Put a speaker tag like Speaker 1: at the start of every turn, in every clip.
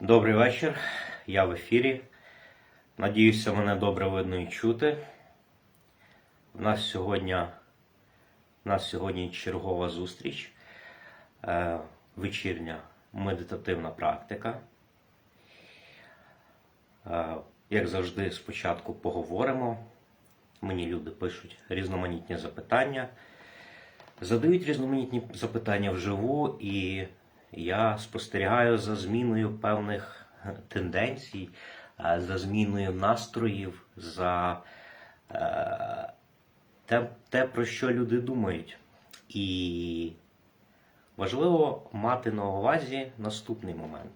Speaker 1: Добрий вечір. Я в ефірі. Надіюся, мене добре видно і чути. У нас сьогодні, у нас сьогодні чергова зустріч, е, вечірня медитативна практика. Е, як завжди, спочатку поговоримо. Мені люди пишуть різноманітні запитання, задають різноманітні запитання вживу, і я спостерігаю за зміною певних тенденцій, е, за зміною настроїв, за е, те, те, про що люди думають. І важливо мати на увазі наступний момент,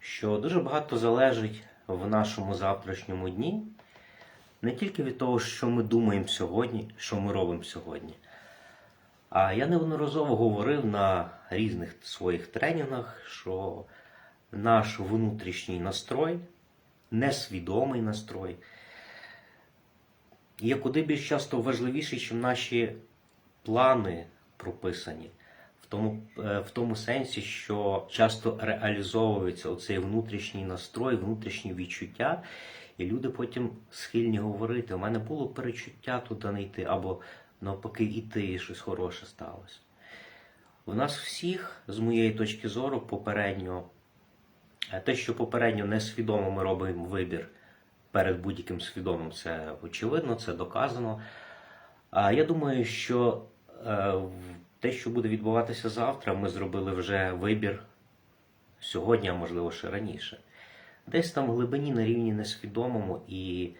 Speaker 1: що дуже багато залежить в нашому завтрашньому дні не тільки від того, що ми думаємо сьогодні, що ми робимо сьогодні. А я неодноразово говорив на різних своїх тренінгах, що наш внутрішній настрой, несвідомий настрой, є куди більш часто важливіший, ніж наші плани прописані. В тому, е, в тому сенсі, що часто реалізовується оцей внутрішній настрой, внутрішні відчуття, і люди потім схильні говорити: у мене було перечуття туди не йти, або навпаки і щось хороше сталося. У нас всіх, з моєї точки зору, попередньо, е, те, що попередньо несвідомо ми робимо вибір перед будь-яким свідомим, це очевидно, це доказано. А я думаю, що е, те, що буде відбуватися завтра, ми зробили вже вибір сьогодні, а можливо ще раніше. Десь там в глибині на рівні несвідомому і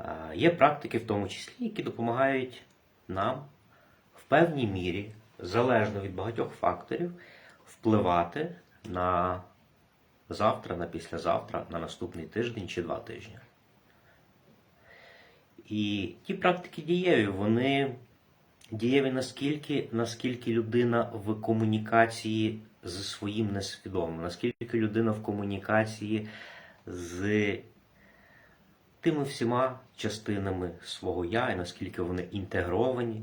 Speaker 1: е, є практики, в тому числі, які допомагають нам в певній мірі, залежно від багатьох факторів, впливати на завтра, на післязавтра, на наступний тиждень чи два тижні. І ті практики дієві, вони дієві наскільки, наскільки людина в комунікації з своїм несвідомим, наскільки людина в комунікації з тими всіма частинами свого я, і наскільки вони інтегровані,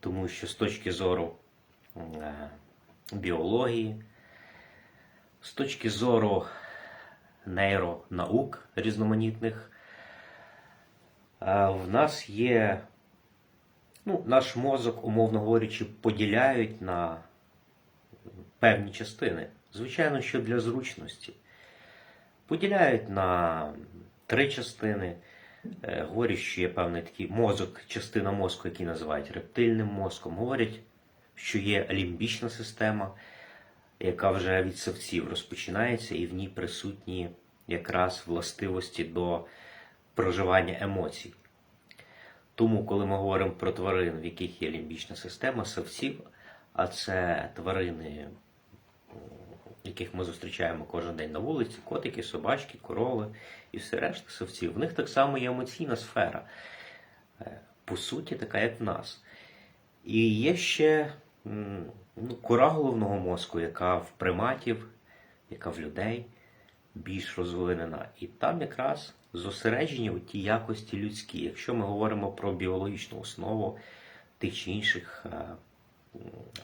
Speaker 1: тому що з точки зору е, біології, з точки зору нейронаук різноманітних, е, в нас є, ну, наш мозок, умовно говорячи, поділяють на певні частини. Звичайно, що для зручності. Поділяють на три частини. Е, Говорять, що є певний такий мозок, частина мозку, який називають рептильним мозком. Говорять, що є лімбічна система, яка вже від савців розпочинається, і в ній присутні якраз властивості до проживання емоцій. Тому, коли ми говоримо про тварин, в яких є лімбічна система савців, а це тварини, яких ми зустрічаємо кожен день на вулиці, котики, собачки, корови і все решта савців, в них так само є емоційна сфера. Е, По суті, така, як в нас. І є ще ну, кора головного мозку, яка в приматів, яка в людей більш розвинена. І там якраз зосереджені ті якості людські. Якщо ми говоримо про біологічну основу тих чи інших е,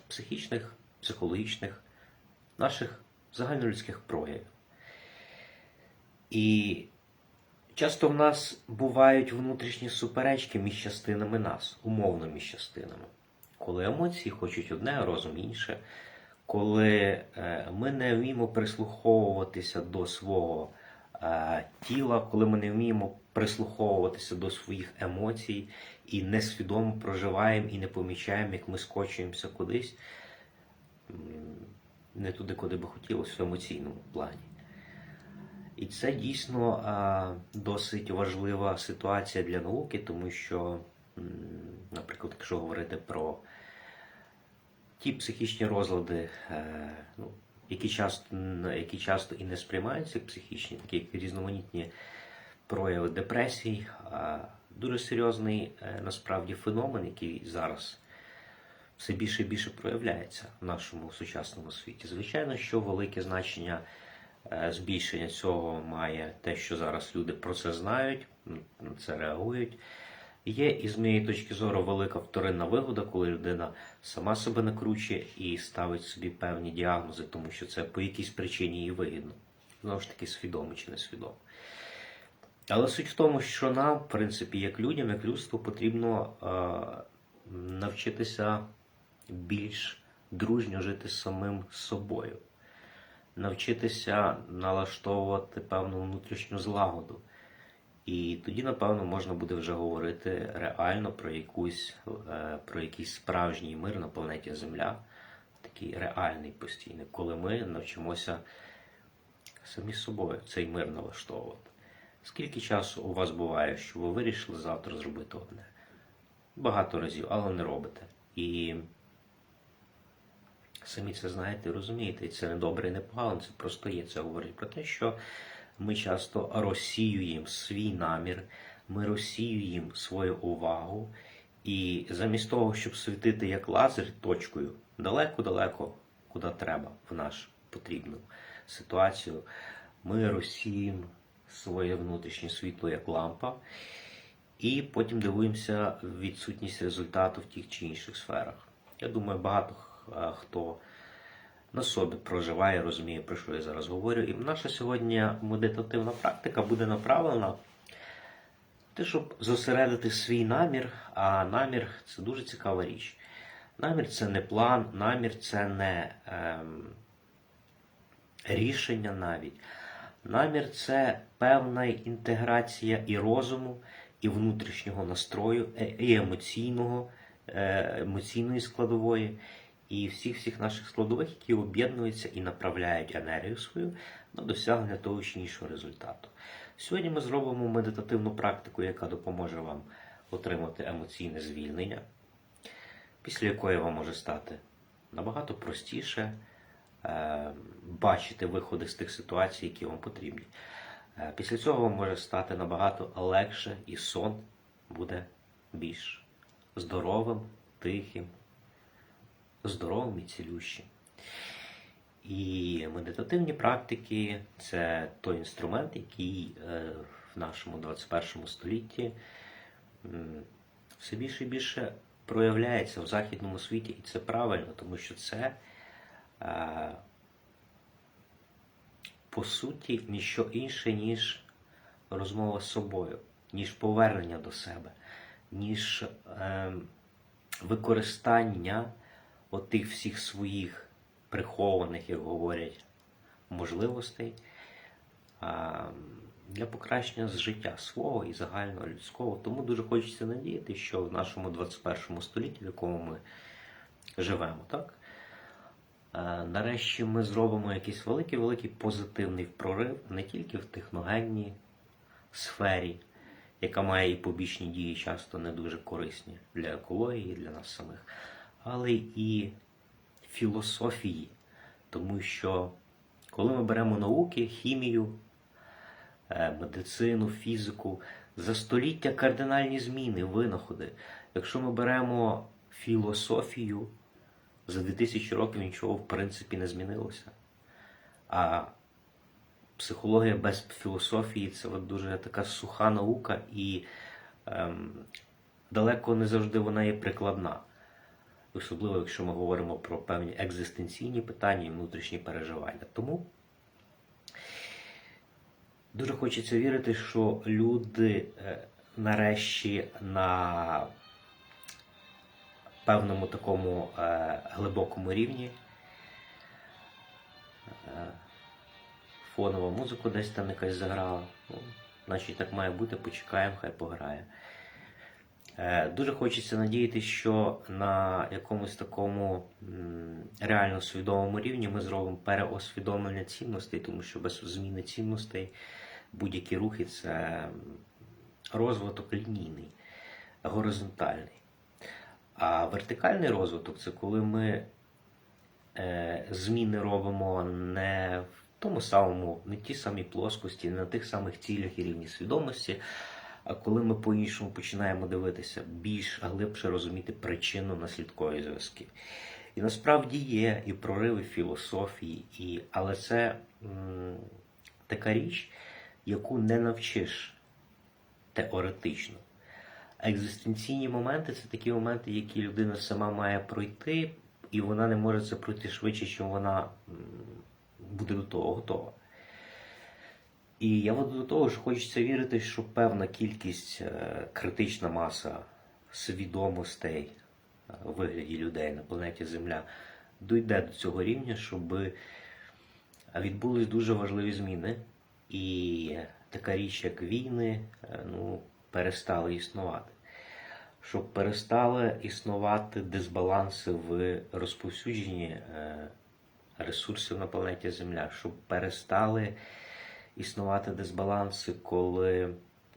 Speaker 1: психічних, психологічних, наших загальнолюдських проявів. І часто в нас бувають внутрішні суперечки між частинами нас, умовно між частинами. Коли емоції хочуть одне, а розум інше, коли е, ми не вміємо прислуховуватися до свого е, тіла, коли ми не вміємо прислуховуватися до своїх емоцій і несвідомо проживаємо і не помічаємо, як ми скочуємося кудись не туди, куди би хотілося в емоційному плані. І це дійсно досить важлива ситуація для науки, тому що, наприклад, якщо говорити про ті психічні розлади, е, ну, які, часто, які часто і не сприймаються як психічні, такі як різноманітні прояви депресій, дуже серйозний е, насправді феномен, який зараз все більше і більше проявляється в нашому сучасному світі. Звичайно, що велике значення е, збільшення цього має те, що зараз люди про це знають, на це реагують. Є, і з моєї точки зору, велика вторинна вигода, коли людина сама себе накручує і ставить собі певні діагнози, тому що це по якійсь причині їй вигідно. знову ж таки свідомо чи несвідомо. Але суть в тому, що нам, в принципі, як людям, як людству, потрібно е, навчитися більш дружньо жити з самим собою, навчитися налаштовувати певну внутрішню злагоду. І тоді, напевно, можна буде вже говорити реально про якусь, е, про якийсь справжній мир на планеті Земля, такий реальний постійний, коли ми навчимося самі собою цей мир налаштовувати. Скільки часу у вас буває, що ви вирішили завтра зробити одне? Багато разів, але не робите. І самі це знаєте і розумієте, і це не добре і не погано, це просто є. Це говорить про те, що ми часто розсіюємо свій намір, ми розсіюємо свою увагу, і замість того, щоб світити як лазер точкою далеко-далеко, куди треба, в нашу потрібну ситуацію, ми розсіюємо своє внутрішнє світло як лампа, і потім дивуємося відсутність результату в тих чи інших сферах. Я думаю, багато хто на собі проживає, розуміє, про що я зараз говорю. І наша сьогодні медитативна практика буде направлена на те, щоб зосередити свій намір, а намір це дуже цікава річ. Намір це не план, намір це не ем, рішення навіть. Намір це певна інтеграція і розуму, і внутрішнього настрою, е- і емоційного, е, емоційної складової, і всіх всіх наших складових, які об'єднуються і направляють енергію свою на досягнення того чи іншого результату. Сьогодні ми зробимо медитативну практику, яка допоможе вам отримати емоційне звільнення, після якої вам може стати набагато простіше е, бачити виходи з тих ситуацій, які вам потрібні. Е, Після цього вам може стати набагато легше і сон буде більш здоровим, тихим, здоровим і цілющим. І медитативні практики це той інструмент, який е, в нашому 21 столітті все більше і більше проявляється в західному світі, і це правильно, тому що це е, по суті ніщо інше, ніж розмова з собою, ніж повернення до себе, ніж е, використання отих всіх своїх прихованих, як говорять, можливостей для покращення життя свого і загального людського. Тому дуже хочеться надіяти, що в нашому 21 столітті, в якому ми живемо, так? Нарешті ми зробимо якийсь великий-великий позитивний прорив не тільки в техногенній сфері, яка має і побічні дії, часто не дуже корисні для екології, для нас самих, але і філософії. Тому що коли ми беремо науки, хімію, е, медицину, фізику, за століття кардинальні зміни, винаходи. Якщо ми беремо філософію, за 2000 років нічого в принципі не змінилося. А психологія без філософії це от дуже така суха наука, і ем, далеко не завжди вона є прикладна. Особливо, якщо ми говоримо про певні екзистенційні питання і внутрішні переживання. Тому дуже хочеться вірити, що люди е, нарешті на певному такому е, глибокому рівні. Е, фонова музику десь там якась заграла. Ну, значить так має бути, почекаємо, хай пограє. Е, Дуже хочеться надіятися, що на якомусь такому реально свідомому рівні ми зробимо переосвідомлення цінностей, тому що без зміни цінностей будь-які рухи це розвиток лінійний, горизонтальний. А вертикальний розвиток це коли ми е, зміни робимо не в тому самому, не в тій самій плоскості, не на тих самих цілях і рівні свідомості, а коли ми по-іншому починаємо дивитися, більш глибше розуміти причинно-наслідкові зв'язки. І насправді є і прориви філософії, і... але це м, така річ, яку не навчиш теоретично. Екзистенційні моменти це такі моменти, які людина сама має пройти, і вона не може це пройти швидше, чим вона буде до того готова. І я веду до того, що хочеться вірити, що певна кількість, е, критична маса свідомостей е, у вигляді людей на планеті Земля дійде до цього рівня, щоб відбулись дуже важливі зміни, і така річ, як війни, е, ну, перестали існувати. Щоб перестали існувати дисбаланси в розповсюдженні ресурсів на планеті Земля, щоб перестали існувати дисбаланси, коли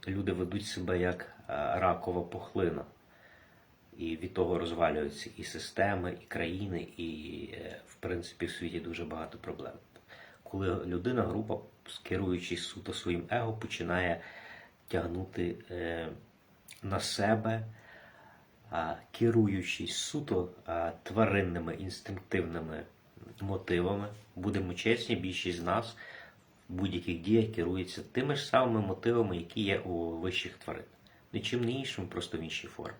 Speaker 1: люди ведуть себе як е, ракова пухлина. І від того розвалюються і системи, і країни, і, е, в принципі, в світі дуже багато проблем. Коли людина, група, керуючись суто своїм его, починає тягнути е, на себе, керуючись суто тваринними інстинктивними мотивами, будемо чесні, більшість з нас будь-яких діях керується тими ж самими мотивами, які є у вищих тварин. Нічим не іншим, просто в іншій формі.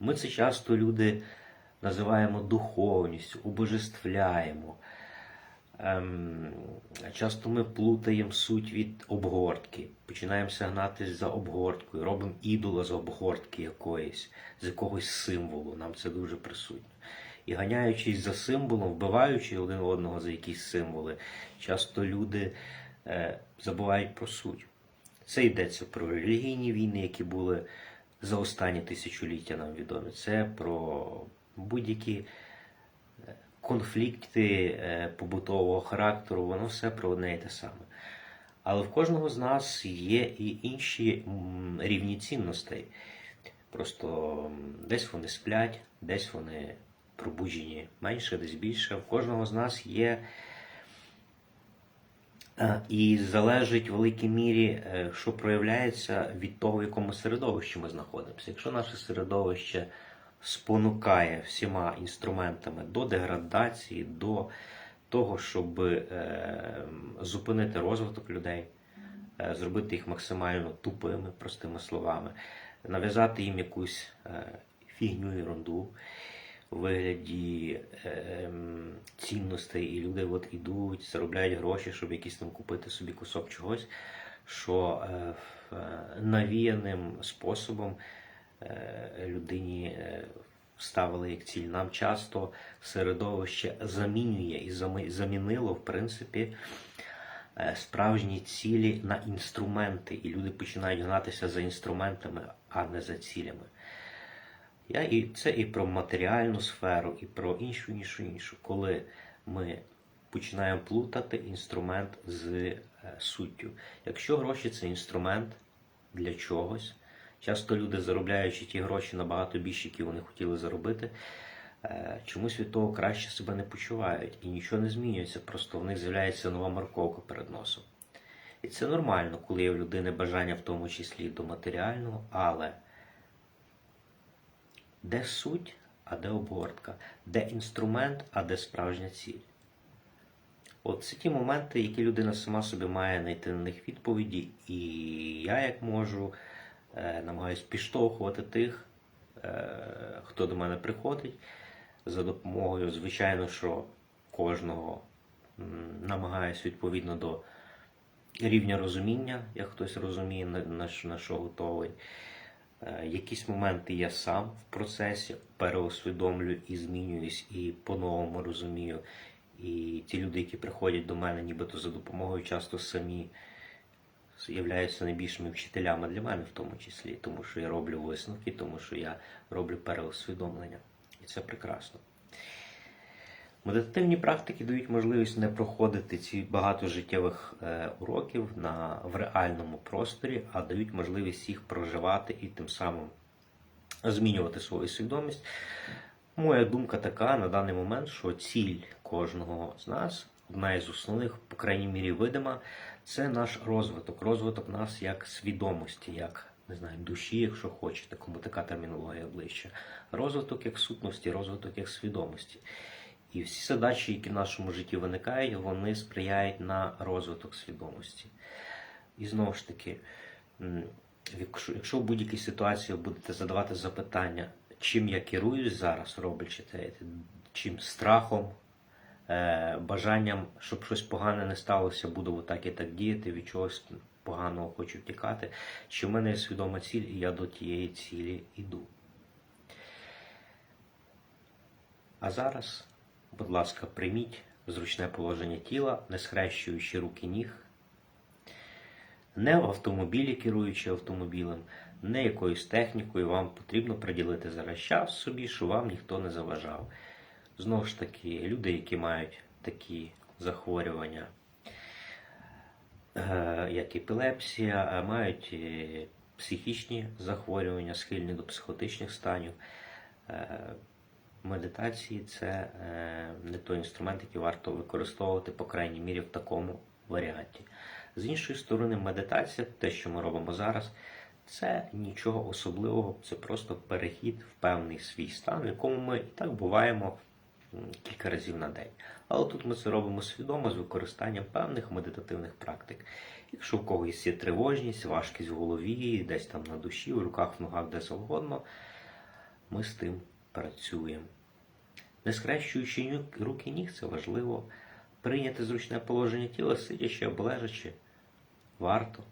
Speaker 1: Ми це часто люди називаємо духовністю, убожествляємо. Ем, часто ми плутаємо суть від обгортки, починаємося гнатися за обгорткою, робимо ідола з обгортки якоїсь, з якогось символу. Нам це дуже присутньо. І ганяючись за символом, вбиваючи один одного за якісь символи, часто люди е, забувають про суть. Це йдеться про релігійні війни, які були за останні тисячоліття нам відомі. Це про будь-які е, конфлікти е, побутового характеру, воно все про одне і те саме. Але в кожного з нас є і інші рівні цінностей. Просто десь вони сплять, десь вони пробуджені менше, десь більше. В кожного з нас є Е, І залежить в великій мірі, е, що проявляється від того, в якому середовищі ми знаходимося. Якщо наше середовище спонукає всіма інструментами до деградації, до того, щоб е, зупинити розвиток людей, зробити їх максимально тупими, простими словами, нав'язати їм якусь фігню ерунду, у вигляді ем, цінностей, і люди от ідуть, заробляють гроші, щоб якісь там купити собі кусок чогось, що е, е, навіяним способом е, людині е, ставили як ціль. Нам часто середовище замінює і замінило, в принципі, е, справжні цілі на інструменти, і люди починають гнатися за інструментами, а не за цілями. Я і це і про матеріальну сферу, і про іншу, іншу, іншу. Коли ми починаємо плутати інструмент з е, суттю. Якщо гроші це інструмент для чогось, часто люди, заробляючи ті гроші набагато більше, які вони хотіли заробити, е, чомусь від того краще себе не почувають і нічого не змінюється, просто в них з'являється нова морковка перед носом. І це нормально, коли є в людини бажання в тому числі до матеріального, але де суть, а де обгортка, де інструмент, а де справжня ціль. От це ті моменти, які людина сама собі має знайти на них відповіді, і я, як можу, е, намагаюсь підштовхувати тих, е, хто до мене приходить за допомогою, звичайно, що кожного намагаюсь відповідно до рівня розуміння, як хтось розуміє, на що готовий. Е, Якісь моменти я сам в процесі переосвідомлюю і змінююсь, і по-новому розумію. І ті люди, які приходять до мене, нібито за допомогою, часто самі являються найбільшими вчителями для мене, в тому числі, тому що я роблю висновки, тому що я роблю переосвідомлення. І це прекрасно. Медитативні практики дають можливість не проходити ці багато життєвих е, уроків на, в реальному просторі, а дають можливість їх проживати і тим самим змінювати свою свідомість. Моя думка така на даний момент, що ціль кожного з нас, одна із основних, по крайній мірі, видима, це наш розвиток. Розвиток нас як свідомості, як не знаю, душі, якщо хочете, кому така термінологія ближче. Розвиток як сутності, розвиток як свідомості. І всі задачі, які в нашому житті виникають, вони сприяють на розвиток свідомості. І знову ж таки, якщо, в будь-якій ситуації будете задавати запитання, чим я керуюсь зараз, роблячи те, чим страхом, е, бажанням, щоб щось погане не сталося, буду отак і так діяти, від чогось поганого хочу втікати, чи в мене є свідома ціль, і я до тієї цілі йду. А зараз, будь ласка, прийміть зручне положення тіла, не схрещуючи руки ніг, не в автомобілі, керуючи автомобілем, не якоюсь технікою. Вам потрібно приділити зараз час собі, щоб вам ніхто не заважав. Знову ж таки, люди, які мають такі захворювання, е, як епілепсія, е, мають е, психічні захворювання, схильні до психотичних станів. Медитації це е, не той інструмент, який варто використовувати, по крайній мірі, в такому варіанті. З іншої сторони, медитація, те, що ми робимо зараз, це нічого особливого, це просто перехід в певний свій стан, в якому ми і так буваємо кілька разів на день. Але тут ми це робимо свідомо з використанням певних медитативних практик. Якщо в когось є тривожність, важкість в голові, десь там на душі, в руках, в ногах, де завгодно, ми з тим працюємо. Не схрещуючи ню- руки ніг, це важливо. Прийняти зручне положення тіла, сидячи або лежачи, варто.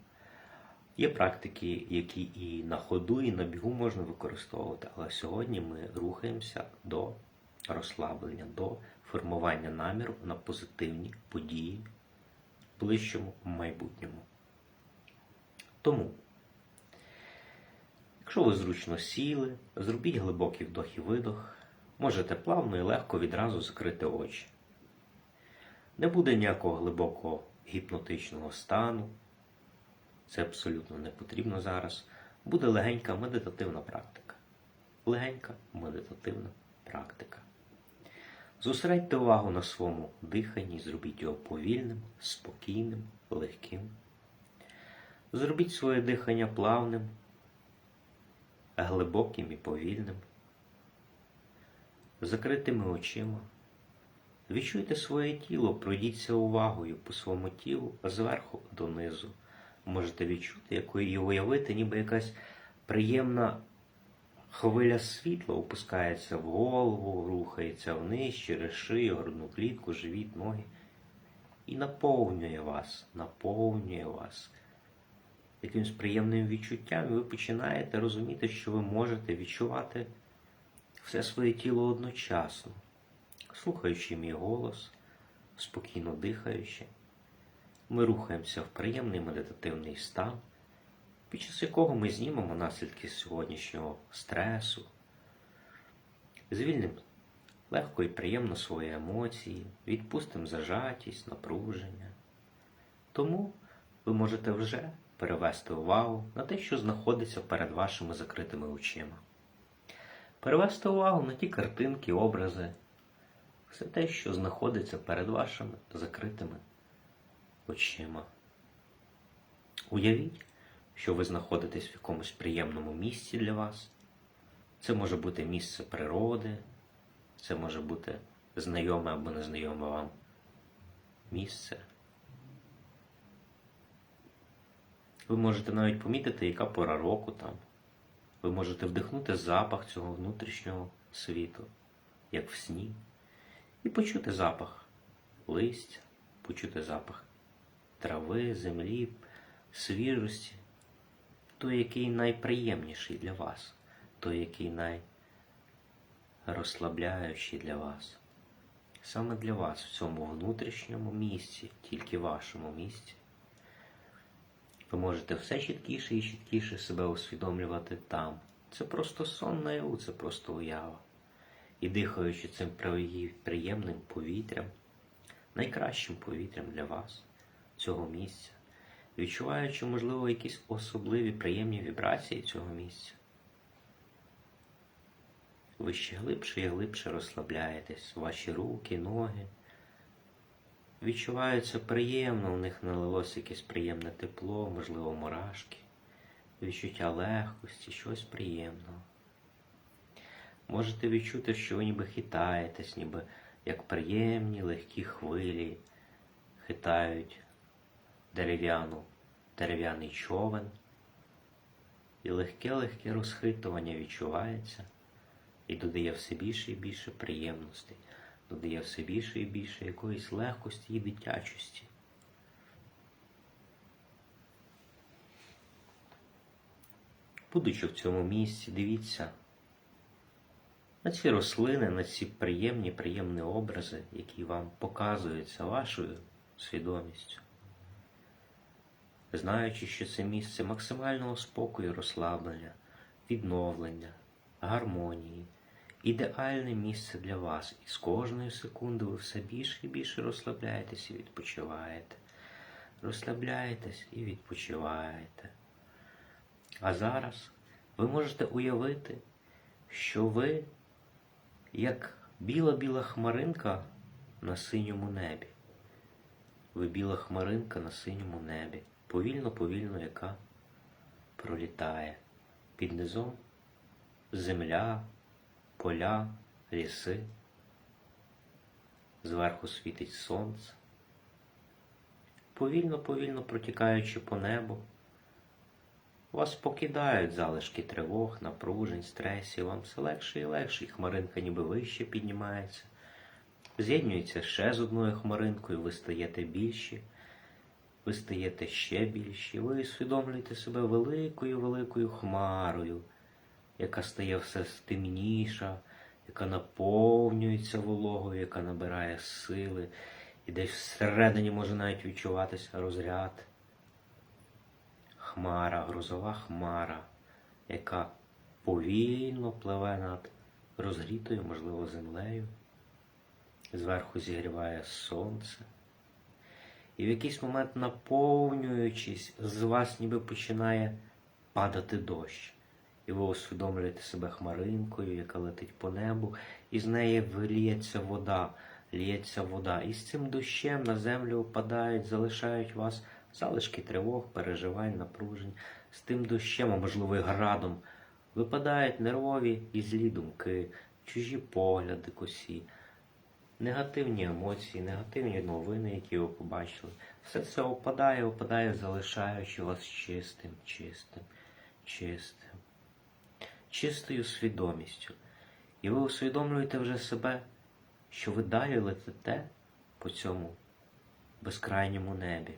Speaker 1: Є практики, які і на ходу, і на бігу можна використовувати, але сьогодні ми рухаємося до розслаблення, до формування наміру на позитивні події в ближчому майбутньому. Тому, якщо ви зручно сіли, зробіть глибокий вдох і видох, можете плавно і легко відразу закрити очі. Не буде ніякого глибокого гіпнотичного стану. Це абсолютно не потрібно зараз. Буде легенька медитативна практика. Легенька медитативна практика. Зосередьте увагу на своєму диханні, зробіть його повільним, спокійним, легким. Зробіть своє дихання плавним, глибоким і повільним. Закритими очима. Відчуйте своє тіло, пройдіться увагою по своєму тілу зверху донизу. Можете відчути, якою уявити, ніби якась приємна хвиля світла опускається в голову, рухається вниз через шию, грудну клітку, живіт, ноги. І наповнює вас, наповнює вас якимось приємним відчуттям, і ви починаєте розуміти, що ви можете відчувати все своє тіло одночасно, слухаючи мій голос, спокійно дихаючи. Ми рухаємося в приємний медитативний стан, під час якого ми знімемо наслідки сьогоднішнього стресу, звільнимо легко і приємно свої емоції, відпустимо зажатість, напруження. Тому ви можете вже перевести увагу на те, що знаходиться перед вашими закритими очима. Перевести увагу на ті картинки, образи, все те, що знаходиться перед вашими закритими очима. Уявіть, що ви знаходитесь в якомусь приємному місці для вас. Це може бути місце природи, це може бути знайоме або незнайоме вам місце. Ви можете навіть помітити, яка пора року там. Ви можете вдихнути запах цього внутрішнього світу, як в сні, і почути запах листя, почути запах трави, землі, свіжості, той, який найприємніший для вас, той, який найрозслабляючий для вас. Саме для вас в цьому внутрішньому місці, тільки вашому місці. Ви можете все чіткіше і чіткіше себе усвідомлювати там. Це просто сон наяву, це просто уява. І дихаючи цим приємним повітрям, найкращим повітрям для вас, цього місця, відчуваючи, можливо, якісь особливі приємні вібрації цього місця. Ви ще глибше і глибше розслабляєтесь, ваші руки, ноги. Відчуваються приємно, у них налилося якесь приємне тепло, можливо, мурашки, відчуття легкості, щось приємного. Можете відчути, що ви ніби хитаєтесь, ніби як приємні легкі хвилі хитають дерев'яну, дерев'яний човен, і легке-легке розхитування відчувається і додає все більше і більше приємностей додає все більше і більше якоїсь легкості і дитячості. Будучи в цьому місці, дивіться на ці рослини, на ці приємні, приємні образи, які вам показуються вашою свідомістю. Знаючи, що це місце максимального спокою, розслаблення, відновлення, гармонії, ідеальне місце для вас. І з кожною секундою ви все більше і більше розслабляєтесь і відпочиваєте. Розслабляєтесь і відпочиваєте. А зараз ви можете уявити, що ви як біла-біла хмаринка на синьому небі. Ви біла хмаринка на синьому небі, повільно-повільно, яка пролітає. Під низом земля, поля, ліси. Зверху світить сонце. Повільно-повільно протікаючи по небу, вас покидають залишки тривог, напружень, стресів, вам все легше і легше, і хмаринка ніби вище піднімається. З'єднюється ще з одною хмаринкою, ви стаєте більші, ви стаєте ще більші, ви усвідомлюєте себе великою-великою хмарою, яка стає все темніша, яка наповнюється вологою, яка набирає сили, і десь всередині може навіть відчуватися розряд хмара, грозова хмара, яка повільно пливе над розгрітою, можливо, землею, зверху зігріває сонце. І в якийсь момент, наповнюючись, з вас ніби починає падати дощ. І ви усвідомлюєте себе хмаринкою, яка летить по небу, і з неї виліється вода, ліється вода. І з цим дощем на землю опадають, залишають вас залишки тривог, переживань, напружень, з тим дощем, а можливо, і градом, випадають нервові і злі думки, чужі погляди косі, негативні емоції, негативні новини, які ви побачили. Все це опадає, опадає, залишаючи вас чистим, чистим, чистим, чистою свідомістю. І ви усвідомлюєте вже себе, що ви далі летите по цьому безкрайньому небі.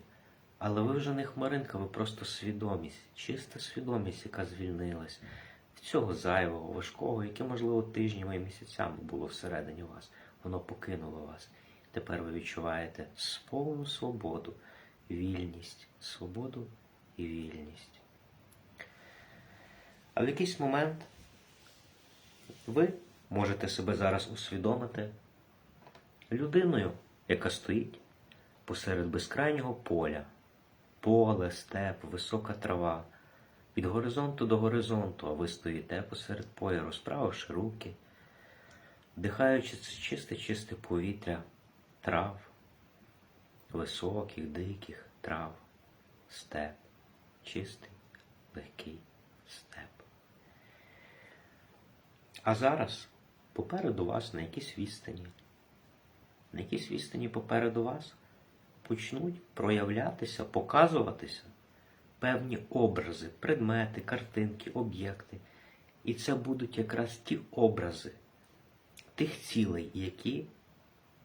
Speaker 1: Але ви вже не хмаринка, ви просто свідомість, чиста свідомість, яка звільнилась від цього зайвого, важкого, яке, можливо, тижнями і місяцями було всередині вас. Воно покинуло вас. Тепер ви відчуваєте повну свободу, вільність, свободу і вільність. А в якийсь момент ви можете себе зараз усвідомити людиною, яка стоїть посеред безкрайнього поля поле, степ, висока трава. Від горизонту до горизонту, а ви стоїте посеред поля, розправивши руки, вдихаючи це чисте, чисте повітря трав, високих, диких трав, степ, чистий, легкий степ. А зараз попереду вас на якійсь відстані, на якійсь відстані попереду вас почнуть проявлятися, показуватися певні образи, предмети, картинки, об'єкти. І це будуть якраз ті образи тих цілей, які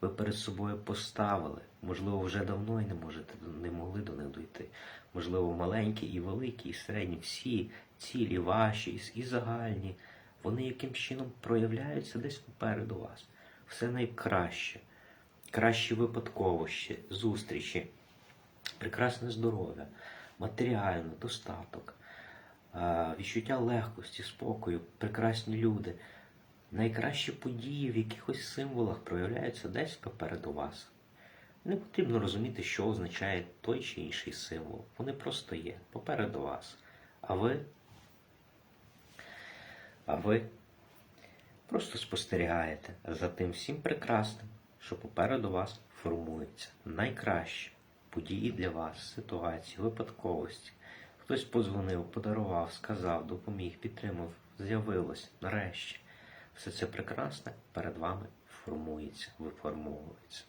Speaker 1: ви перед собою поставили. Можливо, вже давно і не можете не могли до них дойти. Можливо, маленькі і великі, і середні, всі цілі ваші і загальні, вони яким чином проявляються десь попереду вас. Все найкраще кращі випадковощі, зустрічі, прекрасне здоров'я, матеріально, достаток, відчуття легкості, спокою, прекрасні люди. Найкращі події в якихось символах проявляються десь попереду вас. Не потрібно розуміти, що означає той чи інший символ. Вони просто є попереду вас. А ви, а ви просто спостерігаєте за тим всім прекрасним, що попереду вас формується найкраще події для вас, ситуації, випадковості. Хтось подзвонив, подарував, сказав, допоміг, підтримав, з'явилось нарешті. Все це прекрасне перед вами формується, виформовується.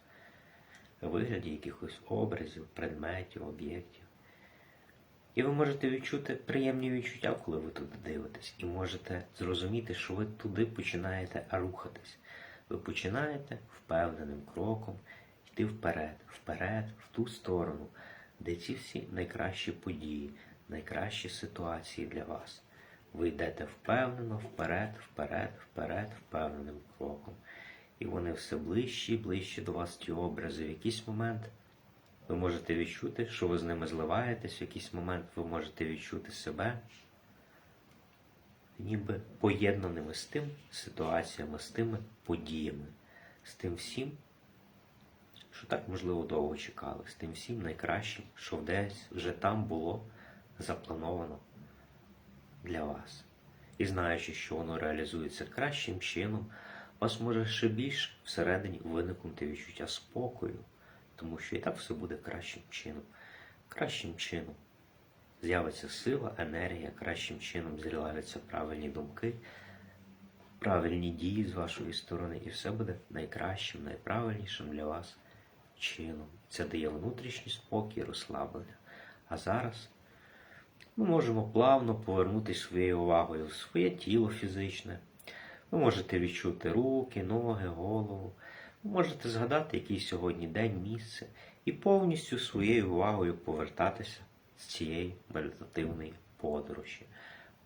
Speaker 1: У вигляді якихось образів, предметів, об'єктів. І ви можете відчути приємні відчуття, коли ви туди дивитесь, і можете зрозуміти, що ви туди починаєте рухатись. ви починаєте впевненим кроком йти вперед, вперед, в ту сторону, де ці всі найкращі події, найкращі ситуації для вас. Ви йдете впевнено, вперед, вперед, вперед, впевненим кроком. І вони все ближче і ближче до вас ті образи. В якийсь момент ви можете відчути, що ви з ними зливаєтесь, в якийсь момент ви можете відчути себе ніби поєднаними з тим ситуаціями, з тими подіями, з тим всім, що так можливо довго чекали, з тим всім найкращим, що десь вже там було заплановано для вас. І знаючи, що воно реалізується кращим чином, вас може ще більше всередині виникнути відчуття спокою, тому що і так все буде кращим чином. Кращим чином з'явиться сила, енергія, кращим чином з'являються правильні думки, правильні дії з вашої сторони, і все буде найкращим, найправильнішим для вас чином. Це дає внутрішній спокій, розслаблення. А зараз ми можемо плавно повернути своєю увагою в своє тіло фізичне. Ви можете відчути руки, ноги, голову. Можете згадати, який сьогодні день, місце, і повністю своєю увагою повертатися з цієї медитативної подорожі.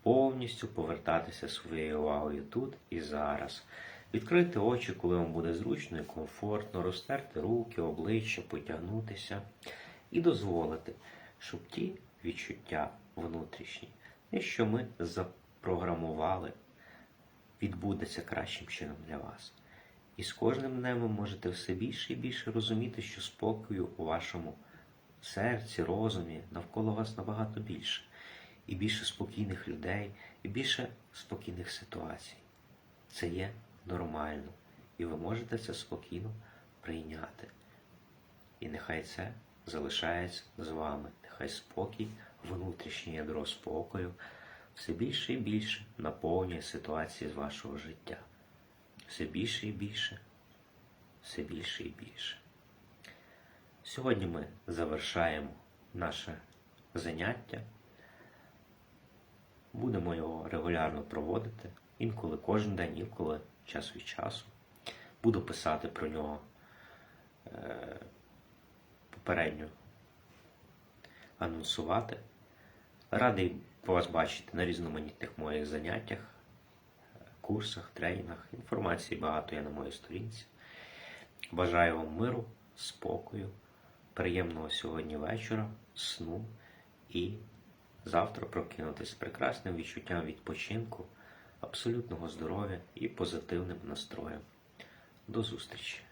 Speaker 1: Повністю повертатися своєю увагою тут і зараз. Відкрити очі, коли вам буде зручно і комфортно, розтерти руки, обличчя, потягнутися і дозволити, щоб ті відчуття внутрішні, те, що ми запрограмували, відбудеться кращим чином для вас. І з кожним днем ви можете все більше і більше розуміти, що спокою у вашому серці, розумі навколо вас набагато більше. І більше спокійних людей, і більше спокійних ситуацій. Це є нормально. І ви можете це спокійно прийняти. І нехай це залишається з вами. Нехай спокій, внутрішнє ядро спокою все більше і більше наповнює ситуації з вашого життя. Все більше і більше, все більше і більше. Сьогодні ми завершаємо наше заняття. Будемо його регулярно проводити, інколи кожен день, інколи час від часу. Буду писати про нього е, попередньо анонсувати. Радий вас бачити на різноманітних моїх заняттях, курсах, тренінгах. Інформації багато є на моїй сторінці. Бажаю вам миру, спокою, приємного сьогодні вечора, сну і завтра прокинутися з прекрасним відчуттям відпочинку, абсолютного здоров'я і позитивним настроєм. До зустрічі!